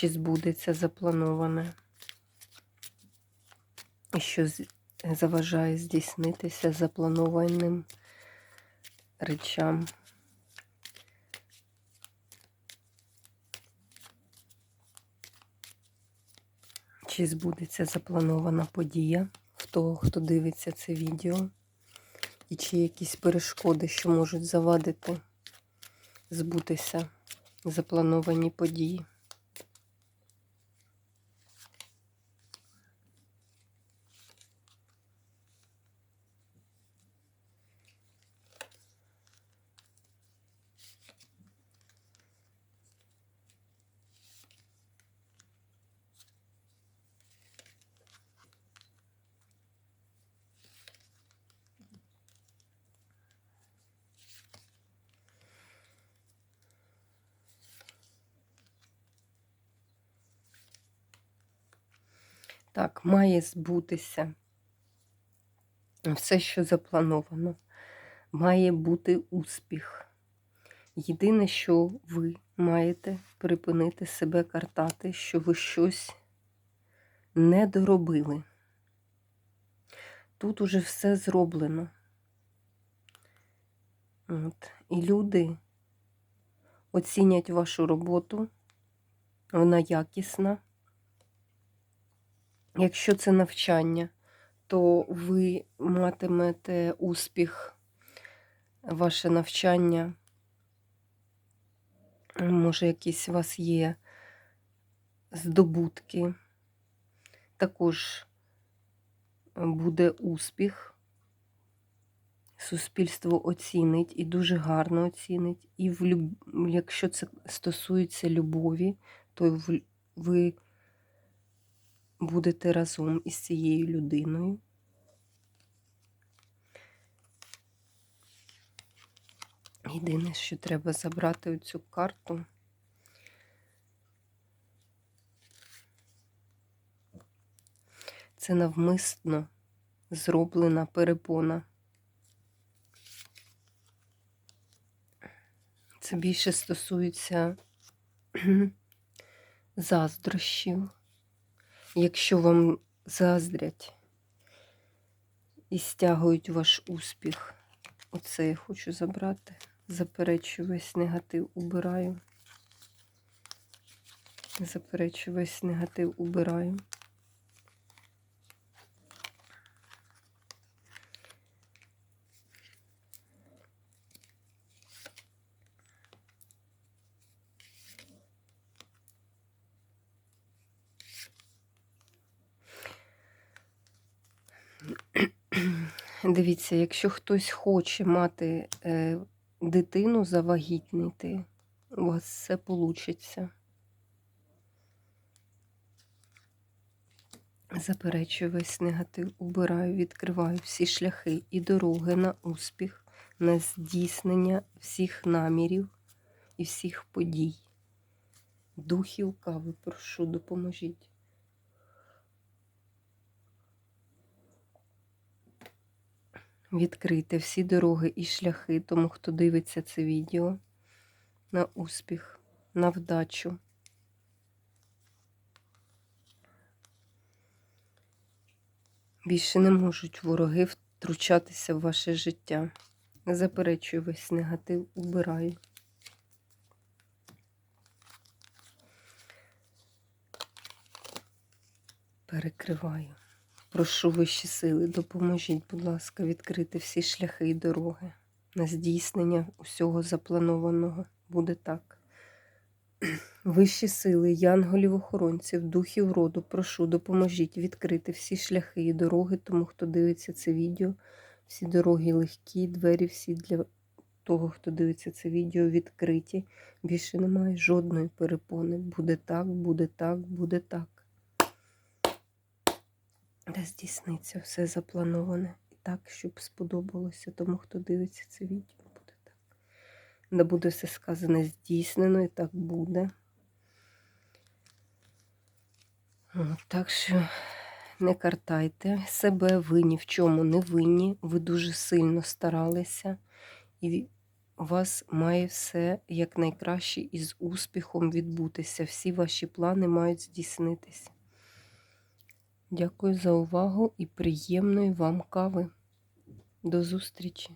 чи збудеться заплановане, і що заважає здійснитися запланованим речам. Чи збудеться запланована подія в того, хто дивиться це відео, і чи якісь перешкоди, що можуть завадити збутися заплановані події. Так, має збутися все, що заплановано. Має бути успіх. Єдине, що ви маєте припинити себе картати, що ви щось не доробили. Тут уже все зроблено. От. І люди оцінять вашу роботу, вона якісна. Якщо це навчання, то ви матимете успіх, ваше навчання. Може, якісь у вас є здобутки. Також буде успіх. Суспільство оцінить і дуже гарно оцінить. І в якщо це стосується любові, то ви будете разом із цією людиною. Єдине, що треба забрати оцю карту. Це навмисно зроблена перепона. Це більше стосується заздрощів. Якщо вам заздрять і стягують ваш успіх, оце я хочу забрати. Заперечу весь негатив, убираю. Заперечу весь негатив, убираю. Дивіться, якщо хтось хоче мати е, дитину, завагітнити, у вас все вийде. Заперечую весь негатив, убираю, відкриваю всі шляхи і дороги на успіх, на здійснення всіх намірів і всіх подій. Духів кави, прошу, допоможіть. Відкрити всі дороги і шляхи тому, хто дивиться це відео на успіх, на вдачу. Більше не можуть вороги втручатися в ваше життя. Заперечую весь негатив, убираю. Перекриваю. Прошу вищі сили, допоможіть, будь ласка, відкрити всі шляхи і дороги на здійснення усього запланованого. Буде так. Вищі сили, янголів-охоронців, духів роду, прошу, допоможіть відкрити всі шляхи і дороги, тому хто дивиться це відео, всі дороги легкі, двері всі для того, хто дивиться це відео, відкриті. Більше немає жодної перепони. Буде так, буде так, буде так. Та здійсниться все заплановане. І так, щоб сподобалося тому, хто дивиться це відео, буде так. Да буде все сказане здійснено, і так буде. Так що не картайте себе, ви ні в чому не винні, ви дуже сильно старалися, і у вас має все якнайкраще і з успіхом відбутися. Всі ваші плани мають здійснитися. Дякую за увагу і приємної вам кави. До зустрічі!